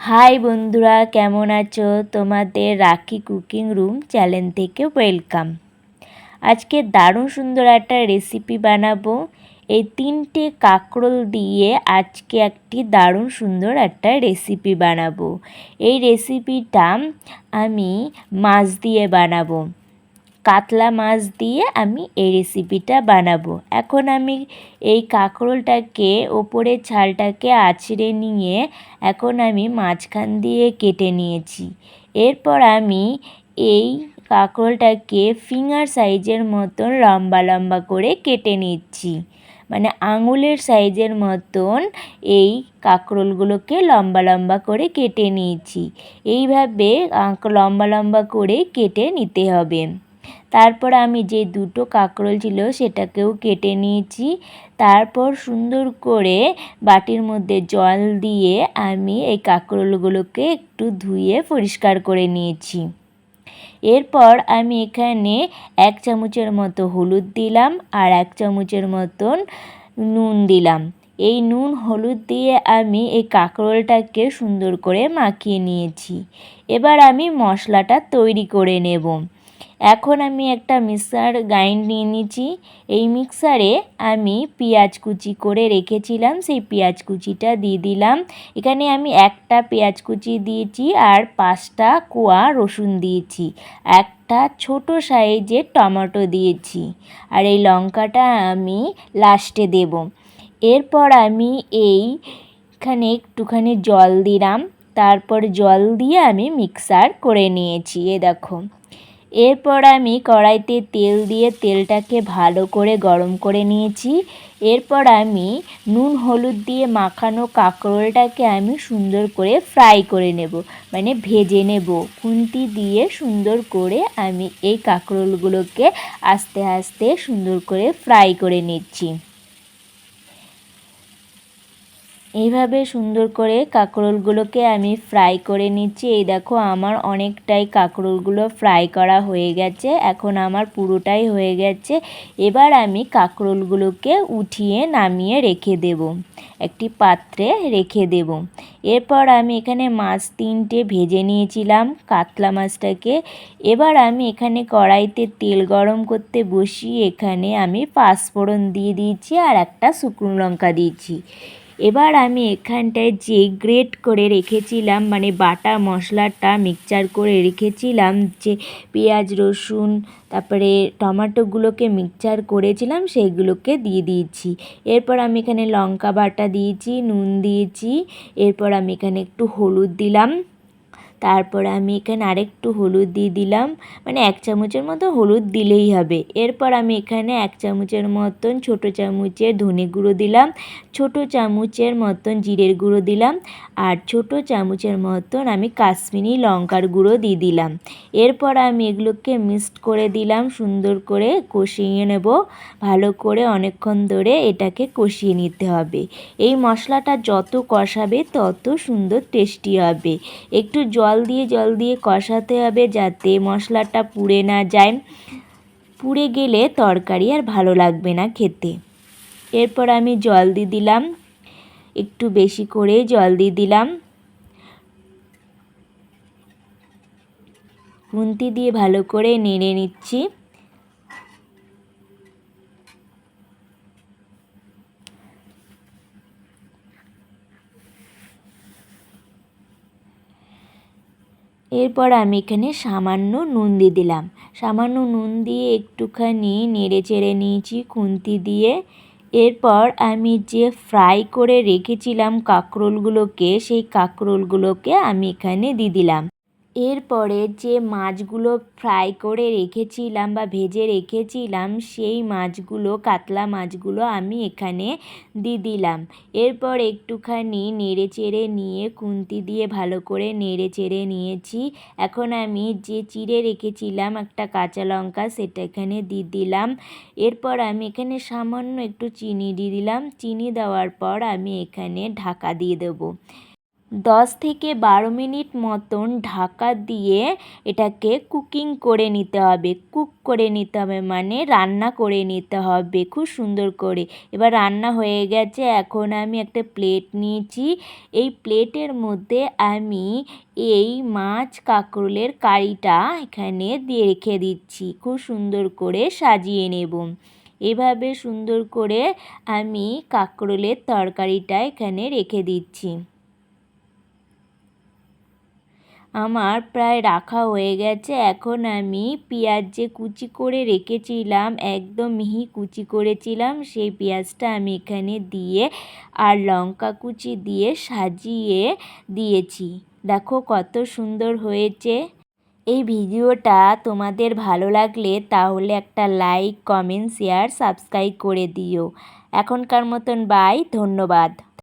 High বন্ধুরা, কেমন আছো? তোমাদের রাখি কুকিং রুম চ্যানেল থেকে ওয়েলকাম। আজকে দারুণ সুন্দর একটা রেসিপি বানাবো। এই তিনটে কাঁকরোল দিয়ে আজকে একটি দারুণ সুন্দর একটা রেসিপি বানাবো। এই রেসিপিটা আমি মাছ দিয়ে বানাবো। কাতলা মাছ দিয়ে আমি এই রেসিপিটা বানাবো। এখন আমি এই কাঁকরোলটাকে ওপরে ছালটাকে আছড়ে নিয়ে এখন আমি মাঝখান দিয়ে কেটে নিয়েছি। এরপর আমি এই কাঁকরোলটাকে ফিঙ্গার সাইজের মতন লম্বা লম্বা করে কেটে নিচ্ছি। মানে আঙুলের সাইজের মতন এই কাঁকরোলগুলোকে লম্বা লম্বা করে কেটে নিয়েছি। এইভাবে লম্বা লম্বা করে কেটে নিতে হবে। তারপর আমি যে দুটো কাঁকরোল ছিল সেটাকেও কেটে নিয়েছি। তারপর সুন্দর করে বাটির মধ্যে জল দিয়ে আমি এই কাঁকরোলগুলোকে একটু ধুয়ে পরিষ্কার করে নিয়েছি। এরপর আমি এখানে এক চামচের মতো হলুদ দিলাম আর এক চামচের মতন নুন দিলাম। এই নুন হলুদ দিয়ে আমি এই কাঁকরোলটাকে সুন্দর করে মাখিয়ে নিয়েছি। এবার আমি মশলাটা তৈরি করে নেব। এখন আমি একটা মিক্সার গ্রাইন্ড নিয়ে নিয়েছি এই মিক্সারে আমি পেঁয়াজ কুচি করে রেখেছিলাম, সেই পেঁয়াজ কুচিটা দিয়ে দিলাম। এখানে আমি একটা পেঁয়াজ কুচি দিয়েছি আর পাঁচটা কোয়া রসুন দিয়েছি। একটা ছোট সাইজের টমেটো দিয়েছি। আর এই লঙ্কাটা আমি লাস্টে দেব। এরপর আমি এইখানে একটুখানি জল দিলাম। তারপর জল দিয়ে আমি মিক্সার করে নিয়েছি, এ দেখো। এরপর আমি কড়াইতে তেল দিয়ে তেলটাকে ভালো করে গরম করে নিয়েছি। এরপর আমি নুন, হলুদ দিয়ে মাখানো কাঁকরোলটাকে আমি সুন্দর করে ফ্রাই করে নেব। মানে ভেজে নেব। খুন্তি দিয়ে সুন্দর করে আমি এই কাঁকরোলগুলোকে আস্তে আস্তে সুন্দর করে ফ্রাই করে নিচ্ছি। এইভাবে সুন্দর করে কাঁকরোলগুলোকে আমি ফ্রাই করে নিচ্ছি। এই দেখো, আমার অনেকটাই কাঁকরোলগুলো ফ্রাই করা হয়ে গেছে। এখন আমার পুরোটাই হয়ে গেছে। এবার আমি কাঁকরোলগুলোকে উঠিয়ে নামিয়ে রেখে দেব। একটি পাত্রে রেখে দেব। এরপর আমি এখানে মাছ তিনটে ভেজে নিয়েছিলাম কাতলা মাছটাকে। এবার আমি এখানে কড়াইতে তেল গরম করতে বসিয়ে এখানে আমি পাঁচফোড়ন দিয়ে দিয়েছি আর একটা শুকনো লঙ্কা দিয়েছি। এবার আমি এখানটায় যে গ্রেট করে রেখেছিলাম মানে বাটা মশলাটা মিক্সচার করে রেখেছিলাম, যে পেঁয়াজ, রসুন, তারপরে টমাটোগুলোকে মিক্সচার করেছিলাম সেইগুলোকে দিয়ে দিয়েছি। এরপর আমি এখানে লঙ্কা বাটা দিয়েছি, নুন দিয়েছি, এরপর আমি এখানে একটু হলুদ দিলাম। তারপর আমি এখানে আরেকটু হলুদ দিয়ে দিলাম। মানে এক চামচের মতো হলুদ দিলেই হবে। এরপর আমি এখানে এক চামচের মতন ছোট চামচের ধনে গুঁড়ো দিলাম। ছোট চামচের মতন জিরের গুঁড়ো দিলাম। আর ছোট চামচের মতন আমি কাশ্মীরি লঙ্কার গুঁড়ো দিয়ে দিলাম। এরপর আমি এগুলোকে মিক্সড করে দিলাম, সুন্দর করে কষিয়ে নেব। ভালো করে অনেকক্ষণ ধরে এটাকে কষিয়ে নিতে হবে। এই মশলাটা যত কষাবে তত সুন্দর টেস্টি হবে। একটু জল জল দিয়ে জল দিয়ে কষাতে হবে যাতে মশলাটা পুড়ে না যায়। পুড়ে গেলে তরকারি আর ভালো লাগবে না খেতে। এরপর আমি জল দিয়ে দিলাম। একটু বেশি করে জল দিয়ে দিলাম। খুন্তি দিয়ে ভালো করে নেড়ে নিচ্ছি। এরপর আমি এখানে সামান্য নুন দিয়ে দিলাম। সামান্য নুন দিয়ে একটুখানি নেড়ে চেড়ে নিয়েছি, খুন্তি দিয়ে। এরপর আমি যে ফ্রাই করে রেখেছিলাম কাঁকরোলগুলোকে, সেই কাঁকরোলগুলোকে আমি এখানে দিয়ে দিলাম। এরপরে যে মাছগুলো ফ্রাই করে রেখেছিলাম বা ভেজে রেখেছিলাম, সেই মাছগুলো, কাতলা মাছগুলো আমি এখানে দিয়ে দিলাম। এরপর একটুখানি নেড়ে চেড়ে নিয়ে খুন্তি দিয়ে ভালো করে নেড়ে চেড়ে নিয়েছি। এখন আমি যে চিড়ে রেখেছিলাম একটা কাঁচা লঙ্কা, সেটা এখানে দিয়ে দিলাম। এরপর আমি এখানে সামান্য একটু চিনি দিয়ে দিলাম। চিনি দেওয়ার পর আমি এখানে ঢাকা দিয়ে দেবো। দশ থেকে বারো মিনিট মতন ঢাকা দিয়ে এটাকে কুকিং করে নিতে হবে। কুক করে নিতে হবে মানে রান্না করে নিতে হবে, খুব সুন্দর করে। এবার রান্না হয়ে গেছে, এখন আমি একটা প্লেট নিয়েছি। এই প্লেটের মধ্যে আমি এই মাছ কাঁকরোলের কারিটা এখানে দিয়ে রেখে দিচ্ছি। খুব সুন্দর করে সাজিয়ে নেব। এভাবে সুন্দর করে আমি কাঁকরোলের তরকারিটা এখানে রেখে দিচ্ছি। আমার প্রায় রাখা হয়ে গেছে। এখন আমি পেঁয়াজ যে কুচি করে রেখেছিলাম, একদম মিহি কুচি করেছিলাম, সেই পেঁয়াজটা আমি এখানে দিয়ে আর লঙ্কা কুচি দিয়ে সাজিয়ে দিয়েছি। দেখো কত সুন্দর হয়েছে। এই ভিডিওটা তোমাদের ভালো লাগলে তাহলে একটা লাইক, কমেন্ট, শেয়ার, সাবস্ক্রাইব করে দিও। এখনকার মতন বাই ধন্যবাদ।